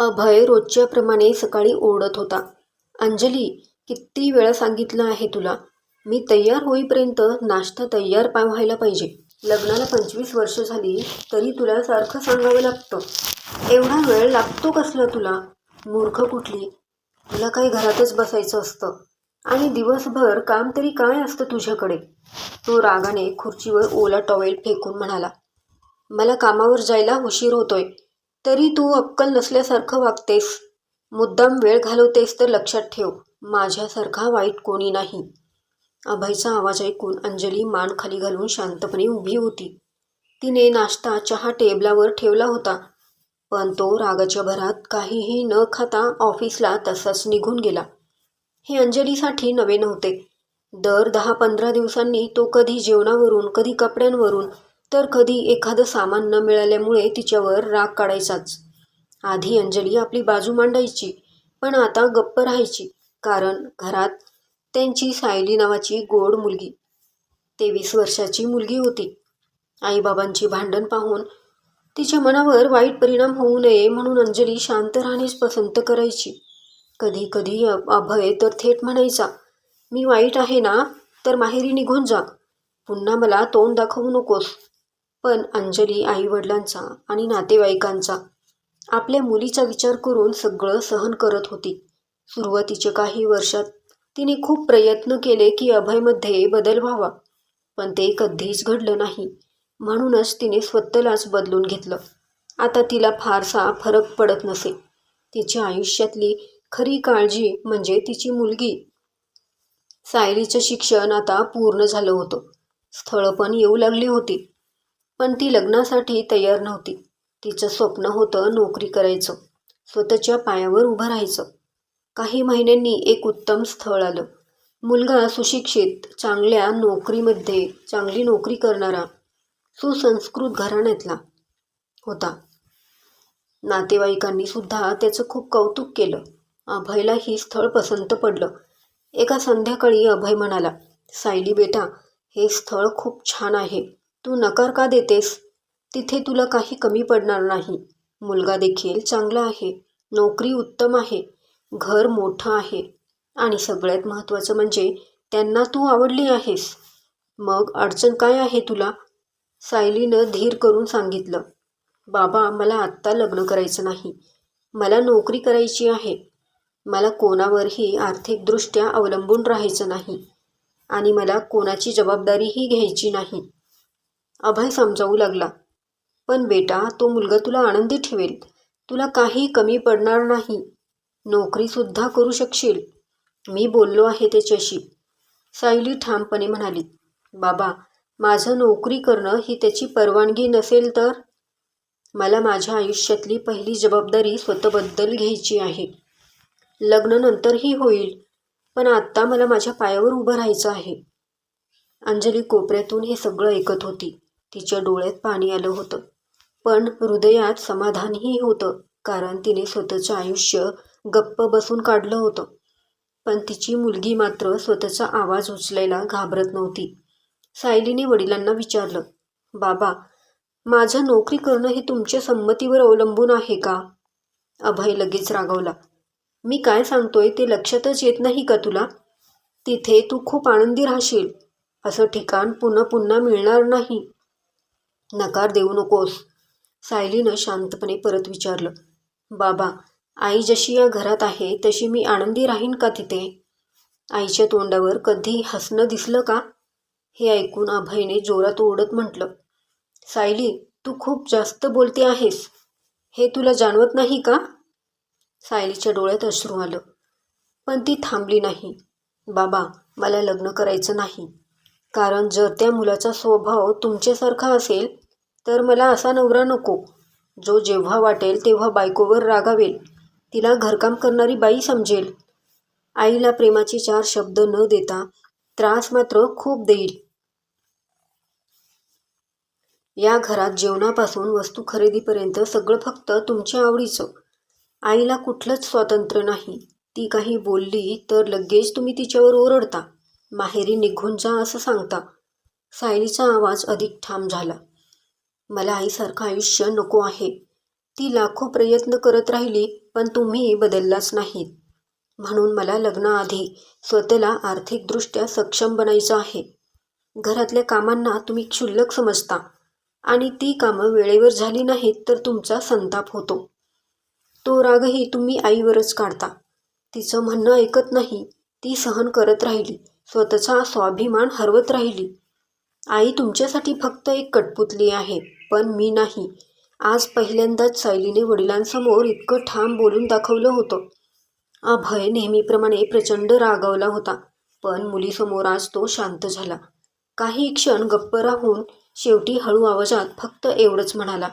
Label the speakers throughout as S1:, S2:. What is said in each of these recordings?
S1: अभय रोजच्याप्रमाणे सकाळी ओरडत होता. अंजली किती वेळा सांगितलं आहे तुला? मी तयार होईपर्यंत नाश्ता तयार पा व्हायला पाहिजे. लग्नाला पंचवीस वर्ष झाली तरी तुला सारखं सांगावं लागतं. एवढा वेळ लागतो कसला तुला? मूर्ख कुठली? तुला काही घरातच बसायचं असतं. आणि दिवसभर काम तरी काय असतं तुझ्याकडे? तो रागाने खुर्चीवर ओला टॉवेल फेकून म्हणाला. मला कामावर जायला उशीर होतोय. तरी तू अक्कल नसल्यासारखं वागतेस. मुद्दाम वेळ घालवतेस तर लक्षात ठेव माझ्यासारखा वाईट कोणी नाही. अभयचा आवाज ऐकून अंजली मान खाली घालून शांतपणे उभी होती. तिने नाश्ता चहा टेबलावर ठेवला होता पण तो रागाच्या भरात काहीही न खाता ऑफिसला तसाच निघून गेला. हे अंजलीसाठी नवे नव्हते. दर दहा पंधरा दिवसांनी तो कधी जेवणावरून कधी कपड्यांवरून तर कधी एखादं सामान न मिळाल्यामुळे तिच्यावर राग काढायचाच. आधी अंजली आपली बाजू मांडायची पण आता गप्प राहायची कारण घरात त्यांची सायली नावाची गोड मुलगी तेवीस वर्षाची मुलगी होती. आईबाबांची भांडण पाहून तिच्या मनावर वाईट परिणाम होऊ नये म्हणून अंजली शांत राहणेच पसंत करायची. कधी कधी अभय तर थेट म्हणायचा मी वाईट आहे ना तर माहेरी निघून जा. पुन्हा मला तोंड दाखवू नकोस. पण अंजली आईवडिलांचा आणि नातेवाईकांचा. आपल्या मुलीचा विचार करून सगळं सहन करत होती. सुरुवातीच्या काही वर्षात तिने खूप प्रयत्न केले की अभयमध्ये बदल व्हावा पण ते कधीच घडलं नाही. म्हणूनच तिने स्वतःलाच बदलून घेतलं. आता तिला फारसा फरक पडत नसे. तिच्या आयुष्यातली खरी काळजी म्हणजे तिची मुलगी. सायलीचं शिक्षण आता पूर्ण झालं होतं. स्थळं पण येऊ लागली होती. पण ती लग्नासाठी तयार नव्हती. तिचं स्वप्न होतं नोकरी करायचं स्वतःच्या पायावर उभं राहायचं. काही महिन्यांनी एक उत्तम स्थळ आलं. मुलगा सुशिक्षित चांगल्या नोकरीमध्ये चांगली नोकरी करणारा सुसंस्कृत घराण्यातला होता. नातेवाईकांनी सुद्धा त्याचं खूप कौतुक केलं. अभयला ही स्थळ पसंत पडलं. एका संध्याकाळी अभय म्हणाला सायली बेटा हे स्थळ खूप छान आहे. तू नकार का देतेस? तिथे तुला काही कमी पडणार नाही. मुलगा देखील चांगला आहे. नोकरी उत्तम आहे. घर मोठं आहे. आणि सगळ्यात महत्त्वाचं म्हणजे त्यांना तू आवडली आहेस. मग अडचण काय आहे तुला? सायलीनं धीर करून सांगितलं. बाबा मला आत्ता लग्न करायचं नाही. मला नोकरी करायची आहे. मला कोणावरही आर्थिकदृष्ट्या अवलंबून राहायचं नाही. आणि मला कोणाची जबाबदारीही घ्यायची नाही. अभय समजावू लागला. पण बेटा तो मुलगा तुला आनंदी ठेवेल. तुला काही कमी पडणार नाही. नोकरीसुद्धा करू शकशील. मी बोललो आहे त्याच्याशी. सायली ठामपणे म्हणाली बाबा माझं नोकरी करणं ही त्याची परवानगी नसेल तर? मला माझ्या आयुष्यातली पहिली जबाबदारी स्वतःबद्दल घ्यायची आहे. लग्न नंतरही होईल पण आत्ता मला माझ्या पायावर उभं राहायचं आहे. अंजली कोपऱ्यातून हे सगळं ऐकत होती. तिच्या डोळ्यात पाणी आलं होतं. पण हृदयात समाधानही होतं कारण तिने स्वतःचं आयुष्य गप्प बसून काढलं होतं. पण तिची मुलगी मात्र स्वतःचा आवाज उचलायला घाबरत नव्हती. सायलीने वडिलांना विचारलं बाबा माझं नोकरी करणं हे तुमच्या संमतीवर अवलंबून आहे का? अभय लगेच रागवला मी काय सांगतोय ते लक्षातच येत नाही का तुला? तिथे तू खूप आनंदी राहशील. असं ठिकाण पुन्हा पुन्हा मिळणार नाही. नकार देऊ नकोस. सायलीनं शांतपणे परत विचारलं बाबा आई जशी या घरात आहे तशी मी आनंदी राहीन का तिथे? आईच्या तोंडावर कधी हसणं दिसलं का? हे ऐकून अभयने जोरात ओरडत म्हटलं सायली तू खूप जास्त बोलते आहेस. हे तुला जाणवत नाही का? सायलीच्या डोळ्यात अश्रू आलं पण ती थांबली नाही. बाबा मला लग्न करायचं नाही. कारण जर त्या मुलाचा स्वभाव तुमच्यासारखा असेल तर मला असा नवरा नको. जो जेव्हा वाटेल तेव्हा बायकोवर रागावेल. तिला घरकाम करणारी बाई समजेल. आईला प्रेमाचे चार शब्द न देता त्रास मात्र खूप देईल. या घरात जेवणापासून वस्तू खरेदीपर्यंत सगळं फक्त तुमच्या आवडीचं. आईला कुठलंच स्वातंत्र्य नाही. ती काही बोलली तर लगेच तुम्ही तिच्यावर ओरडता. माहेरी निघून जा असं सांगता. सायलीचा आवाज अधिक ठाम झाला. मला आईसारखं आयुष्य नको आहे. ती लाखो प्रयत्न करत राहिली पण तुम्ही बदललाच नाहीत. म्हणून मला लग्नाआधी स्वतःला आर्थिकदृष्ट्या सक्षम बनायचं आहे. घरातल्या कामांना तुम्ही क्षुल्लक समजता. आणि ती कामं वेळेवर झाली नाहीत तर तुमचा संताप होतो. तो रागही तुम्ही आईवरच काढता. तिचं म्हणणं ऐकत नाही ती सहन करत राहिली. स्वतःचा स्वाभिमान हरवत राहिली. आई तुमच्यासाठी फक्त एक कटपुतली आहे पण मी नाही. आज पहिल्यांदाच सायलीने वडिलांसमोर इतकं ठाम बोलून दाखवलं होतं. अभय नेहमीप्रमाणे प्रचंड रागावला होता पण मुलीसमोर आज तो शांत झाला. काही क्षण गप्प राहून शेवटी हळू आवाजात फक्त एवढंच म्हणाला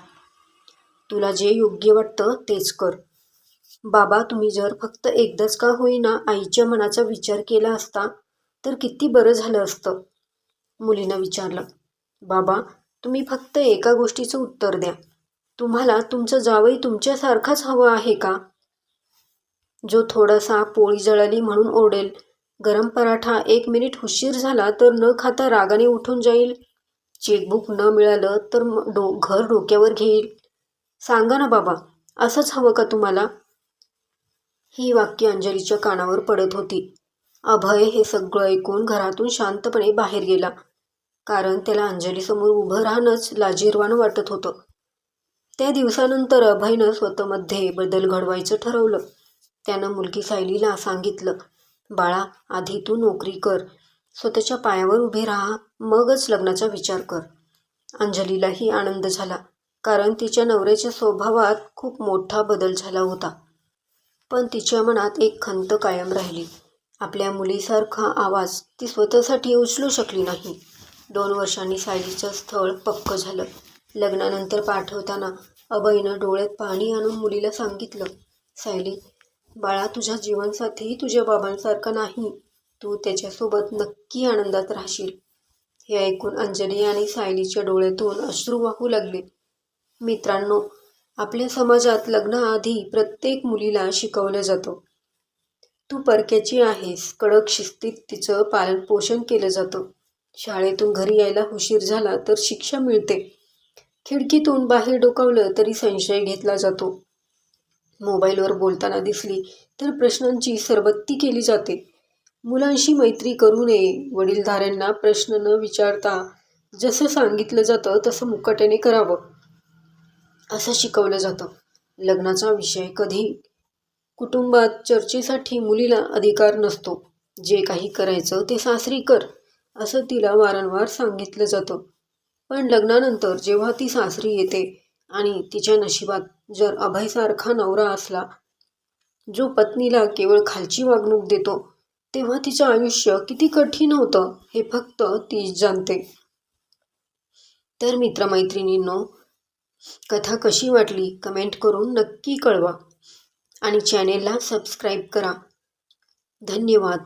S1: तुला जे योग्य वाटतं तेच कर. बाबा तुम्ही जर फक्त एकदाच का होईना आईच्या मनाचा विचार केला असता तर किती बरं झालं असतं. मुलीनं विचारलं बाबा तुम्ही फक्त एका गोष्टीचं उत्तर द्या. तुम्हाला तुमचं जावई तुमच्यासारखाच हवं आहे का? जो थोडासा पोळी जळाली म्हणून ओरडेल गरम पराठा एक मिनिट उशीर झाला तर न खाता रागाने उठून जाईल. चेकबुक न मिळालं तर डो घर डोक्यावर घेईल. सांगा ना बाबा असंच हवं का तुम्हाला? ही वाक्य अंजलीच्या कानावर पडत होती. अभय हे सगळं ऐकून घरातून शांतपणे बाहेर गेला. कारण त्याला अंजलीसमोर उभं राहणंच लाजीरवाण वाटत होतं. त्या दिवसानंतर अभयनं स्वतःमध्ये बदल घडवायचं ठरवलं. त्यानं मुलगी सायलीला सांगितलं बाळा आधी तू नोकरी कर. स्वतःच्या पायावर उभे राहा. मगच लग्नाचा विचार कर. अंजलीलाही आनंद झाला कारण तिच्या नवऱ्याच्या स्वभावात खूप मोठा बदल झाला होता. पण तिच्या मनात एक खंत कायम राहिली. आपल्या मुलीसारखा आवाज ती स्वतःसाठी उचलू शकली नाही. दोन वर्षांनी सायलीचं स्थळ पक्क झालं. लग्नानंतर पाठवताना अभयनं डोळ्यात पाणी आणून मुलीला सांगितलं सायली बाळा तुझा जीवनसाथी तुझ्या बाबांसारखा नाही. तू त्याच्यासोबत नक्की आनंदात राहशील. हे ऐकून अंजली आणि सायलीच्या डोळ्यातून अश्रू वाहू लागले. मित्रांनो आपल्या समाजात लग्नाआधी प्रत्येक मुलीला शिकवलं जातं. तू परक्याची आहेस. कडक शिस्तीत तिचं पालनपोषण केलं जातं. शाळेतून घरी यायला उशीर झाला तर शिक्षा मिळते. खिडकीतून बाहेर डोकावलं तरी संशय घेतला जातो. मोबाईलवर बोलताना दिसली तर प्रश्नांची सरबत्ती केली जाते. मुलांशी मैत्री करू नये. वडीलधाऱ्यांना प्रश्न न विचारता जसं सांगितलं जातं तसं मुकाट्याने करावं. असं शिकवलं जातं. लग्नाचा विषय कधी कुटुंबात चर्चेसाठी मुलीला अधिकार नसतो. जे काही करायचं ते सासरी कर असं तिला वारंवार सांगितलं जातं. पण लग्नानंतर जेव्हा ती सासरी येते आणि तिच्या नशिबात जर अभयसारखा नवरा असला जो पत्नीला केवळ खालची वागणूक देतो तेव्हा तिचं आयुष्य किती कठीण होतं हे फक्त तीच जाणते. तर मित्रमैत्रिणींनो कथा कशी वाटली कमेंट करून नक्की कळवा. आणि चॅनेलला सबस्क्राईब करा. धन्यवाद.